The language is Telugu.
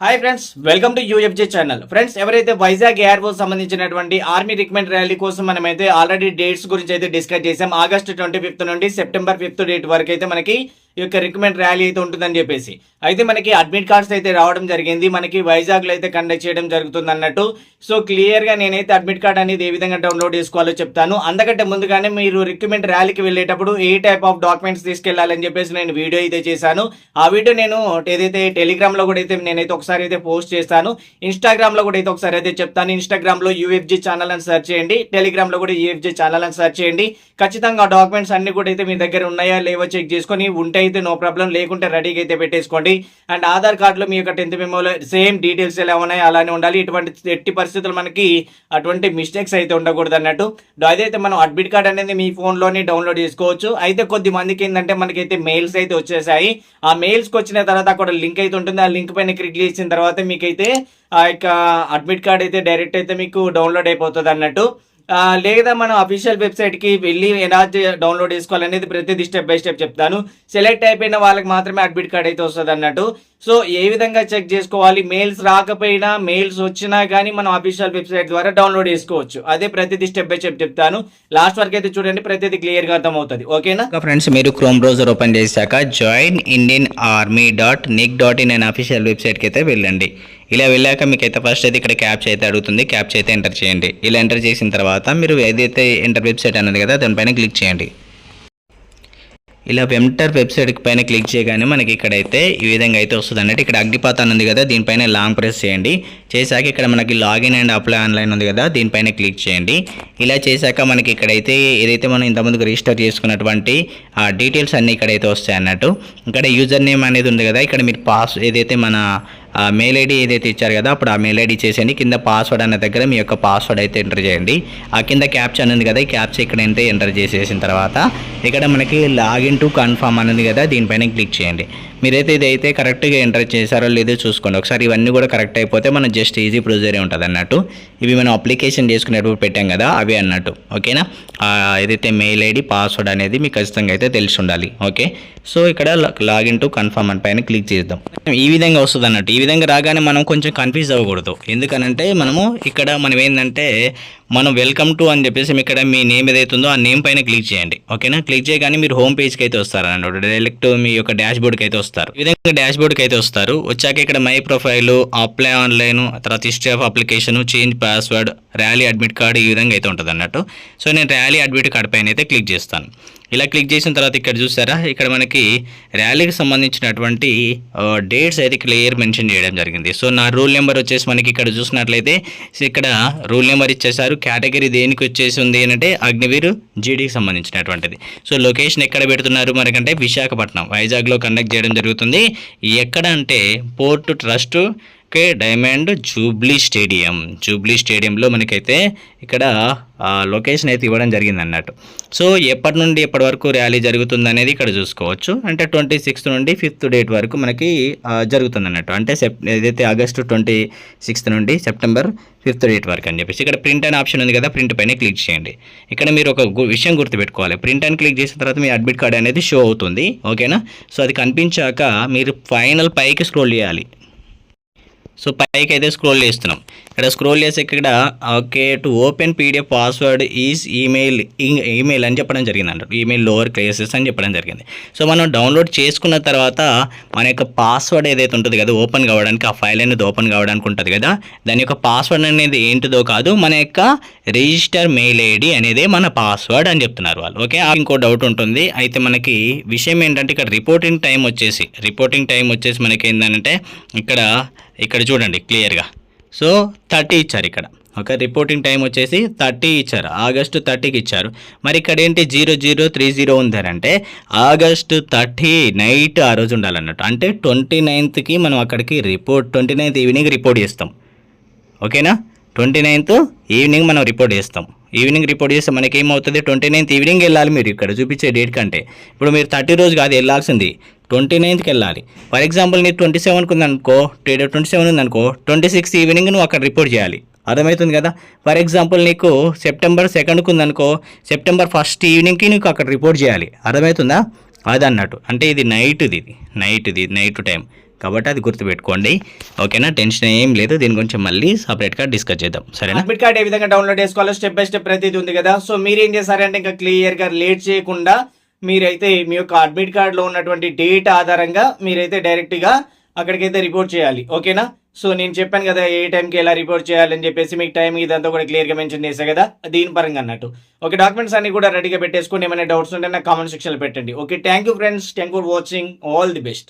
Hi friends welcome to UFJ channel friends ఎవరైతే వైజాగ్ ఎయిర్పోర్ట్ సంబంధించినటువంటి ఆర్మీ రిక్రూట్మెంట్ ర్యాలీ కోసం మనమైతే ఆల్రెడీ డేట్స్ గురించి అయితే డిస్కస్ చేసాం ఆగస్ట్ ట్వంటీ ఫిఫ్త్ నుండి సెప్టెంబర్ ఫిఫ్త్ డేట్ వరకు అయితే మనకి ఈ యొక్క రిక్రూట్మెంట్ ర్యాలీ అయితే ఉంటుందని చెప్పేసి. అయితే మనకి అడ్మిట్ కార్డ్స్ అయితే రావడం జరిగింది. మనకి వైజాగ్లో అయితే కండక్ట్ చేయడం జరుగుతుంది అన్నట్టు. సో క్లియర్గా నేనైతే అడ్మిట్ కార్డ్ అనేది ఏ విధంగా డౌన్లోడ్ చేసుకోవాలో చెప్తాను. అందుకంటే ముందుగానే మీరు రిక్రూట్మెంట్ ర్యాలీకి వెళ్ళేటప్పుడు ఏ టైప్ ఆఫ్ డాక్యుమెంట్స్ తీసుకెళ్ళాలని చెప్పేసి నేను వీడియో అయితే చేశాను. ఆ వీడియో నేను ఏదైతే టెలిగ్రామ్లో కూడా అయితే నేనైతే ఒకసారి అయితే పోస్ట్ చేస్తాను. ఇన్స్టాగ్రామ్లో కూడా అయితే ఒకసారి అయితే చెప్తాను. ఇన్స్టాగ్రామ్లో యూఎఫ్జీ ఛానల్ అని సెర్చ్ చేయండి. టెలిగ్రామ్లో కూడా యూఎఫ్జీ ఛానల్ అని సెర్చ్ చేయండి. ఖచ్చితంగా డాక్యుమెంట్స్ అన్ని కూడా అయితే మీ దగ్గర ఉన్నాయా లేవో చెక్ చేసుకొని ఉంటే అయితే నో ప్రాబ్లం. లేకుంటే రెడీగా అయితే పెట్టేసుకోండి. అండ్ ఆధార్ కార్డులో మీ యొక్క టెన్త్ మెమోలో సేమ్ డీటెయిల్స్ ఎలా ఉన్నాయో అలానే ఉండాలి. ఇటువంటి ఎట్టి పరిస్థితులు మనకి అటువంటి మిస్టేక్స్ అయితే ఉండకూడదు అన్నట్టు. అదైతే మనం అడ్మిట్ కార్డ్ అనేది మీ ఫోన్లోనే డౌన్లోడ్ చేసుకోవచ్చు. అయితే కొద్ది మందికి ఏంటంటే మనకైతే మెయిల్స్ అయితే వచ్చేసాయి. ఆ మెయిల్స్కి వచ్చిన తర్వాత అక్కడ లింక్ అయితే ఉంటుంది. ఆ లింక్ పైన క్లిక్ చేసిన తర్వాత మీకైతే ఆ యొక్క అడ్మిట్ కార్డ్ అయితే డైరెక్ట్ అయితే మీకు డౌన్లోడ్ అయిపోతుంది అన్నట్టు. లేదా మనం అఫీషియల్ వెబ్సైట్కి వెళ్ళి ఎలా డౌన్లోడ్ చేసుకోవాలనేది ప్రతిదీ స్టెప్ బై స్టెప్ చెప్తాను. సెలెక్ట్ అయిపోయిన వాళ్ళకి మాత్రమే అడ్మిట్ కార్డ్ అయితే వస్తుంది అన్నట్టు సో ఏ విధంగా చెక్ చేసుకోవాలి? మెయిల్స్ రాకపోయినా మెయిల్స్ వచ్చినా కానీ మనం అఫీషియల్ వెబ్సైట్ ద్వారా డౌన్లోడ్ చేసుకోవచ్చు. అదే ప్రతిదీ స్టెప్ బై స్టెప్ చెప్తాను. లాస్ట్ వరకు అయితే చూడండి ప్రతిదీ క్లియర్గా అర్థమవుతుంది. ఓకేనా? ఫ్రెండ్స్ మీరు క్రోమ్ బ్రౌజర్ ఓపెన్ చేశాక join Indian army dot nic dot in అనే అఫీషియల్ వెబ్సైట్కి అయితే వెళ్ళండి. ఇలా వెళ్ళాక మీకు అయితే ఫస్ట్ అయితే ఇక్కడ క్యాప్చ్ అయితే అడుగుతుంది. క్యాప్చ్ అయితే ఎంటర్ చేయండి. ఇలా ఎంటర్ చేసిన తర్వాత మీరు ఏదైతే ఎంటర్ వెబ్సైట్ అన్నది కదా దానిపైన క్లిక్ చేయండి. ఇలా వెంటర్ వెబ్సైట్ పైన క్లిక్ చేయగానే మనకి ఇక్కడైతే ఈ విధంగా అయితే వస్తుంది అన్నట్టు ఇక్కడ అగ్నిపాత అని ఉంది కదా దీనిపైన లాంగ్ ప్రెస్ చేయండి. చేశాక ఇక్కడ మనకి లాగిన్ అండ్ అప్లై ఆన్లైన్ ఉంది కదా దీనిపైన క్లిక్ చేయండి. ఇలా చేశాక మనకి ఇక్కడైతే ఏదైతే మనం ఇంతకుముందుకు రిజిస్టర్ చేసుకున్నటువంటి ఆ డీటెయిల్స్ అన్నీ ఇక్కడైతే వస్తాయి అన్నట్టు. ఇక్కడ యూజర్ నేమ్ అనేది ఉంది కదా ఇక్కడ మీరు పాస్ ఏదైతే మన ఆ మెయిల్ ఐడి ఏదైతే ఇచ్చారు కదా అప్పుడు ఆ మెయిల్ ఐడి చేసేయండి. కింద పాస్వర్డ్ అనే దగ్గర మీ యొక్క పాస్వర్డ్ అయితే ఎంటర్ చేయండి. ఆ కింద క్యాప్చా అనేది కదా ఈ క్యాప్చా ఇక్కడ అయితే ఎంటర్ చేసేసిన తర్వాత ఇక్కడ మనకి లాగిన్ టు కన్ఫర్మ్ అనేది కదా దీనిపైన క్లిక్ చేయండి. మీరైతే ఇదైతే కరెక్ట్గా ఎంటర్ చేశారో లేదో చూసుకోండి. ఒకసారి ఇవన్నీ కూడా కరెక్ట్ అయిపోతే మనం జస్ట్ ఈజీ ప్రొసీజరే ఉంటుంది అన్నట్టు. ఇవి మనం అప్లికేషన్ చేసుకునేటప్పుడు పెట్టాం కదా అవి అన్నట్టు. ఓకేనా? ఏదైతే మెయిల్ ఐడి పాస్వర్డ్ అనేది మీకు ఖచ్చితంగా అయితే తెలిసి ఉండాలి. ఓకే? సో ఇక్కడ లాగిన్ టు కన్ఫర్మ్ అని పైన క్లిక్ చేద్దాం. ఈ విధంగా వస్తుంది అన్నట్టు. ఈ విధంగా రాగానే మనం కొంచెం కన్ఫ్యూజ్ అవ్వకూడదు. ఎందుకనంటే మనము ఇక్కడ మనం ఏంటంటే మనం వెల్కమ్ టు అని చెప్పేసి ఇక్కడ మీ నేమ్ ఏదైతే ఉందో ఆ నేమ్ పైన క్లిక్ చేయండి. ఓకేనా? క్లిక్ చేయగానే మీరు హోమ్ పేజ్కి అయితే వస్తారన్నట్టు డైరెక్ట్ మీ యొక్క డాష్ బోర్డ్కి అయితే వస్తారు. ఈ విధంగా డాష్ బోర్డ్కి అయితే వస్తారు. వచ్చాక ఇక్కడ మై ప్రొఫైల్ అప్లై ఆన్లైన్ తర్వాత history of application change password rally admit card ఈ విధంగా అయితే ఉంటుంది అన్నట్టు సో నేను ర్యాలీ అడ్మిట్ కార్డ్ పైన అయితే క్లిక్ చేస్తాను. ఇలా క్లిక్ చేసిన తర్వాత ఇక్కడ చూసారా? ఇక్కడ మనకి ర్యాలీకి సంబంధించినటువంటి డేట్స్ అయితే క్లియర్ మెన్షన్ చేయడం జరిగింది. సో నా రూల్ నెంబర్ వచ్చేసి మనకి ఇక్కడ చూసినట్లయితే ఇక్కడ రూల్ నెంబర్ ఇచ్చేసారు కేటగిరీ దేనికి వచ్చేసి ఉంది అంటే అగ్నివీరు జీడీకి సంబంధించినటువంటిది. సో లొకేషన్ ఎక్కడ పెడుతున్నారు మనకంటే విశాఖపట్నం వైజాగ్లో కండక్ట్ చేయడం జరుగుతుంది. ఎక్కడ అంటే port trust okay diamond jubilee stadium. Jubilee స్టేడియంలో మనకైతే ఇక్కడ లొకేషన్ అయితే ఇవ్వడం జరిగింది అన్నట్టు సో ఎప్పటి నుండి ఎప్పటి వరకు ర్యాలీ జరుగుతుంది అనేది ఇక్కడ చూసుకోవచ్చు. అంటే ట్వంటీ సిక్స్త్ నుండి ఫిఫ్త్ డేట్ వరకు మనకి జరుగుతుంది అన్నట్టు అంటే సెప్ ఏదైతే ఆగస్టు ట్వంటీ సిక్స్త్ నుండి సెప్టెంబర్ ఫిఫ్త్ డేట్ వరకు అని చెప్పేసి. ఇక్కడ ప్రింట్ అనే ఆప్షన్ ఉంది కదా ప్రింట్ పైన క్లిక్ చేయండి. ఇక్కడ మీరు ఒక విషయం గుర్తుపెట్టుకోవాలి. ప్రింట్ అని క్లిక్ చేసిన తర్వాత మీ అడ్మిట్ కార్డ్ అనేది షో అవుతుంది. ఓకేనా? సో అది కనిపించాక మీరు ఫైనల్ పైకి స్క్రోల్ చేయాలి. సో పైకి అయితే స్క్రోల్ చేస్తున్నాం. ఇక్కడ స్క్రోల్ చేసి ఇక్కడ okay to open PDF password is email email అని చెప్పడం జరిగింది అంటారు ఈమెయిల్ లోవర్ క్లేసెస్ అని చెప్పడం జరిగింది. సో మనం డౌన్లోడ్ చేసుకున్న తర్వాత మన యొక్క పాస్వర్డ్ ఏదైతే ఉంటుంది కదా ఓపెన్ కావడానికి ఆ ఫైల్ అనేది ఓపెన్ కావడానికి ఉంటుంది కదా దాని యొక్క పాస్వర్డ్ అనేది ఏంటిదో కాదు మన యొక్క రిజిస్టర్ మెయిల్ ఐడి అనేది మన పాస్వర్డ్ అని చెప్తున్నారు వాళ్ళు. ఓకే ఇంకో డౌట్ ఉంటుంది. అయితే మనకి విషయం ఏంటంటే ఇక్కడ రిపోర్టింగ్ టైం వచ్చేసి రిపోర్టింగ్ టైం వచ్చేసి మనకి ఏంటంటే ఇక్కడ ఇక్కడ చూడండి క్లియర్గా సో థర్టీ ఇచ్చారు ఇక్కడ. ఓకే రిపోర్టింగ్ టైం వచ్చేసి థర్టీ ఇచ్చారు. ఆగస్టు థర్టీకి ఇచ్చారు. మరి ఇక్కడ ఏంటి జీరో జీరో త్రీ జీరో ఉందంటే ఆగస్టు థర్టీ నైట్ ఆ రోజు ఉండాలన్నట్టు. అంటే ట్వంటీ నైన్త్కి మనం అక్కడికి report twenty ninth evening report చేస్తాం. ఓకేనా ట్వంటీ నైన్త్ ఈవినింగ్ మనం రిపోర్ట్ చేస్తాం. ఈవినింగ్ రిపోర్ట్ చేస్తే మనకి ఏమవుతుంది ట్వంటీ నైన్త్ ఈవినింగ్ వెళ్ళాలి మీరు ఇక్కడ చూపించే డేట్ కంటే. ఇప్పుడు మీరు థర్టీ రోజు కాదు వెళ్ళాల్సింది. ట్వంటీ నైన్త్కి వెళ్ళాలి. ఫర్ ఎగ్జాంపుల్ నీకు ట్వంటీ సెవెన్కి ఉందనుకో ట్వంటీ సెవెన్ ఉందనుకో ట్వంటీ సిక్స్ ఈవినింగ్ నువ్వు అక్కడ రిపోర్ట్ చేయాలి. అర్థమవుతుంది కదా? ఫర్ ఎగ్జాంపుల్ నీకు సెప్టెంబర్ సెకండ్కి ఉందనుకో సెప్టెంబర్ ఫస్ట్ ఈవినింగ్కి నీకు అక్కడ రిపోర్ట్ చేయాలి. అర్థమవుతుందా? అది అన్నట్టు. అంటే ఇది నైట్ది ఇది. నైట్ది నైట్ టైం కాబట్టి అది గుర్తుపెట్టుకోండి. ఓకేనా? టెన్షన్ ఏం లేదు. దీని గురించి మళ్ళీ సపరేట్గా డిస్కస్ చేద్దాం. సరేనా? అడ్మిట్ కార్డ్ ఏ విధంగా డౌన్లోడ్ చేసుకోవాలో స్టెప్ బై స్టెప్ ప్రతిదీ ఉంది కదా. సో మీరు ఏం చేశారంటే ఇంకా క్లియర్గా లేట్ చేయకుండా మీరైతే మీ యొక్క అడ్మిట్ కార్డ్లో ఉన్నటువంటి డేట్ ఆధారంగా మీరైతే డైరెక్ట్గా అక్కడికైతే రిపోర్ట్ చేయాలి. ఓకేనా? సో నేను చెప్పాను కదా ఏ టైంకి ఎలా రిపోర్ట్ చేయాలని చెప్పేసి మీకు టైం ఇదంతా కూడా క్లియర్గా మెన్షన్ చేశా కదా దీని పరంగా అన్నట్టు. ఓకే డాక్యుమెంట్స్ అన్ని కూడా రెడీగా పెట్టేసుకుని ఏమైనా డౌట్స్ ఉంటే నాకు కామెంట్ సెక్షన్లో పెట్టండి. Okay thank you friends. Thank for watching. All the best.